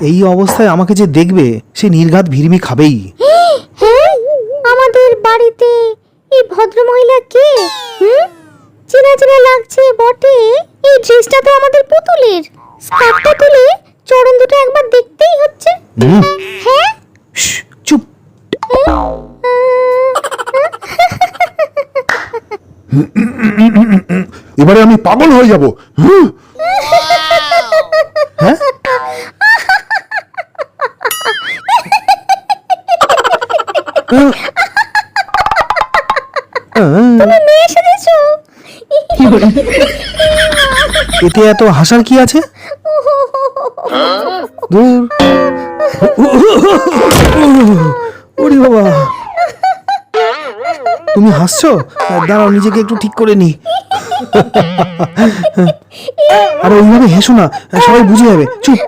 এই অবস্থায় আমাকে যে দেখবে সে নির্ঘাত ভিড়মি খাবেই। হ্যাঁ আমাদের বাড়িতে এই ভদ্রমহিলা কে? চেনা চেনা লাগছে বটে। এই ড্রেসটা তো আমাদের পুতুলের। স্কার্টটা তুলে চরণ দুটো একবার দেখতেই হচ্ছে। হ্যাঁ? চুপ। এবারে আমি পাগল হয়ে যাব। হুঁ, মেয়ে এসেছ। এতে এত হাসার কি আছে? দূর। ওরে বাবা। তুমি হাসছো? দাঁড়াও নিজেকে একটু ঠিক করে নি। আরে ওইভাবে হেসো না সবাই বুঝে যাবে। চুপ।